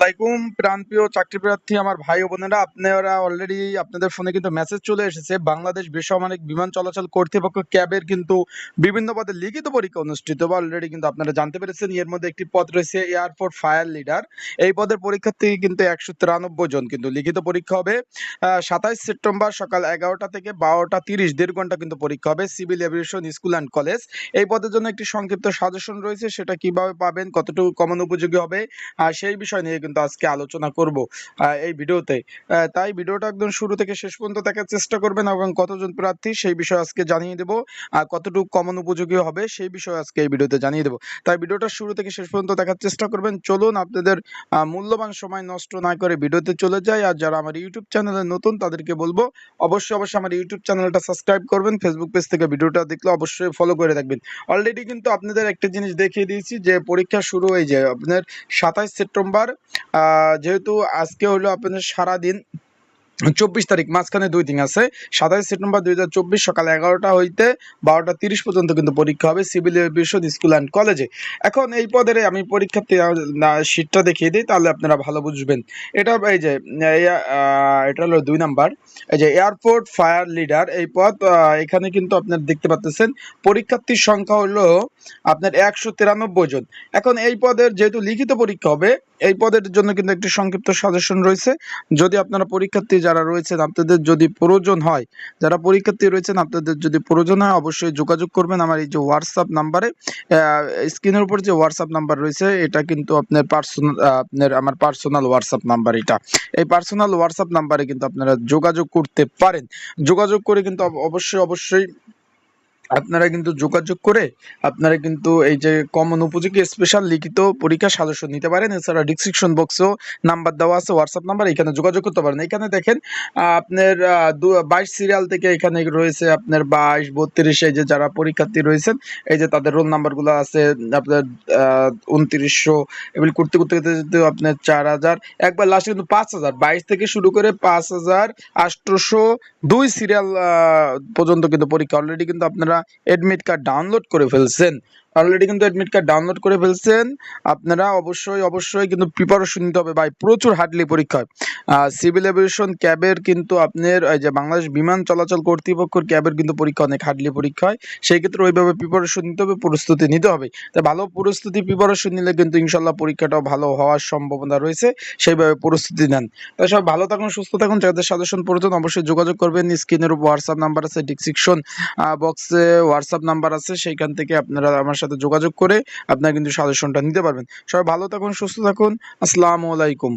আলাইকুম, প্রাণপ্রিয় চাকরি প্রার্থী আমার ভাই ও বোনেরা। আপনারা অলরেডি আপনাদের ফোনে কিন্তু মেসেজ চলে এসেছে। বাংলাদেশ বেসামরিক বিমান চলাচল কর্তৃপক্ষ ক্যাবের কিন্তু বিভিন্ন পদে লিখিত পরীক্ষা অনুষ্ঠিত বা অলরেডি কিন্তু আপনারা জানতে পেরেছেন, এর মধ্যে একটি পদ রয়েছে এয়ারপোর্ট ফায়ার লিডার এই পদের পরীক্ষার্থী কিন্তু একশো তিরানব্বই জন কিন্তু লিখিত পরীক্ষা হবে। সাতাইশ সেপ্টেম্বর সকাল এগারোটা থেকে বারোটা তিরিশ, দেড় ঘণ্টা কিন্তু পরীক্ষা হবে civil aviation school and college. এই পদের জন্য একটি সংক্ষিপ্ত সাজেশন রয়েছে, সেটা কীভাবে পাবেন, কতটুকু কমন উপযোগী হবে, আর সেই বিষয় নিয়ে কিন্তু আজকে আলোচনা করব এই ভিডিওতে। তাই ভিডিওটা একদম শুরু থেকে শেষ পর্যন্ত দেখার চেষ্টা করবেন এবং কতজন প্রার্থী সেই বিষয়ে আজকে জানিয়ে দেবো, আর কতটুকু কমন উপযোগী হবে সেই বিষয়ে আজকে এই ভিডিওতে জানিয়ে দেবো। তাই ভিডিওটা শুরু থেকে শেষ পর্যন্ত দেখার চেষ্টা করবেন। চলুন আপনাদের মূল্যবান সময় নষ্ট না করে ভিডিওতে চলে যায় আর যারা আমার ইউটিউব চ্যানেলে নতুন তাদেরকে বলব, অবশ্যই অবশ্যই আমার ইউটিউব চ্যানেলটা সাবস্ক্রাইব করবেন। ফেসবুক পেজ থেকে ভিডিওটা দেখলে অবশ্যই ফলো করে রাখবেন। অলরেডি কিন্তু আপনাদের একটা জিনিস দেখিয়ে দিয়েছি যে পরীক্ষা শুরু হয়ে যায় আপনার সাতাইশ সেপ্টেম্বর যেহেতু আজকে হলো আপনাদের সারাদিন চব্বিশ তারিখ, মাঝখানে দুই দিন আছে। সাতাইশ সেপ্টেম্বর দুই হাজার চব্বিশ সকাল এগারোটা হইতে বারোটা তিরিশ পর্যন্ত কিন্তু পরীক্ষা হবে সিভিল এভিয়েশন স্কুল অ্যান্ড কলেজে। এখন এই পদের আমি পরীক্ষার্থী সিটটা দেখিয়ে দিই, তাহলে আপনারা ভালো বুঝবেন। এটা এই যে এটা হলো দুই নাম্বার। এই যে, এয়ারপোর্ট ফায়ার লিডার, এই পদ এখানে কিন্তু আপনার দেখতে পাচ্ছেন পরীক্ষার্থীর সংখ্যা হলো আপনার একশো তিরানব্বই জন। এখন এই পদের যেহেতু লিখিত পরীক্ষা হবে, এই পদের জন্য কিন্তু একটি সংক্ষিপ্ত সাজেশন রয়েছে। যদি আপনারা পরীক্ষার্থী যারা রয়েছেন, আপনাদের যদি প্রয়োজন হয়, যারা পরীক্ষার্থী রয়েছেন, আপনাদের যদি প্রয়োজন হয়, অবশ্যই যোগাযোগ করবেন আমার এই যে হোয়াটসঅ্যাপ নাম্বারে স্ক্রিনের উপর যে হোয়াটসঅ্যাপ নাম্বার রয়েছে, এটা কিন্তু আপনার পার্সোনাল আপনার আমার পার্সোনাল হোয়াটসঅ্যাপ নাম্বার এটা। এই পার্সোনাল হোয়াটসঅ্যাপ নাম্বারে কিন্তু আপনারা যোগাযোগ করতে পারেন। যোগাযোগ করে কিন্তু অব- অবশ্যই অবশ্যই আপনারা কিন্তু যোগাযোগ করে আপনারা কিন্তু এই যে কমন উপযোগী স্পেশাল লিখিত পরীক্ষা সাজেশন নিতে পারেন। এছাড়া ডিসক্রিপশন বক্সেও নাম্বার দেওয়া আছে হোয়াটসঅ্যাপ নাম্বার এখানে যোগাযোগ করতে পারেন। এখানে দেখেন আপনার বাইশ সিরিয়াল থেকে এখানে রয়েছে আপনার বাইশ, বত্রিশ, এই যে যারা পরীক্ষার্থী রয়েছেন, এই যে তাদের রোল নাম্বারগুলো আছে, আপনার উনত্রিশশো, এগুলি করতে করতে করতে আপনার চার হাজার। একবার লাস্টে কিন্তু পাঁচ হাজার। বাইশ থেকে শুরু করে পাঁচ হাজার আটশোশো দুই সিরিয়াল পর্যন্ত কিন্তু পরীক্ষা। অলরেডি কিন্তু আপনারা এডমিট কার্ড ডাউনলোড করে ফেলছেন। অলরেডি কিন্তু এডমিট কার্ড ডাউনলোড করে ফেলছেন। আপনারা অবশ্যই অবশ্যই কিন্তু প্রিপারেশন নিতে হবে। ভাই, প্রচুর হার্ডলি পরীক্ষা সিভিল এভিয়েশন ক্যাবের কিন্তু আপনার যে বাংলাদেশ বিমান চলাচল কর্তৃপক্ষের ক্যাবের কিন্তু পরীক্ষা অনেক হার্ডলি পরীক্ষা হয়। সেই ক্ষেত্রে ওইভাবে প্রিপারেশন নিতে হবে, প্রস্তুতি নিতে হবে। তাই ভালো প্রস্তুতি প্রিপারেশন নিলে কিন্তু ইনশাল্লাহ পরীক্ষাটাও ভালো হওয়ার সম্ভাবনা রয়েছে। সেইভাবে প্রস্তুতি নেন। তাই সব ভালো থাকুন, সুস্থ থাকুন। যাদের সাজেশন প্রয়োজন অবশ্যই যোগাযোগ করবেন। স্ক্রিনের উপর হোয়াটসঅ্যাপ নাম্বার আছে ডিসক্রিপশন বক্সে হোয়াটসঅ্যাপ নাম্বার আছে। সেইখান থেকে আপনারা সাথে যোগাযোগ করে আপনারা কিন্তু সাজেশনটা নিতে পারবেন। সবাই ভালো থাকুন, সুস্থ থাকুন। আসসালামু আলাইকুম।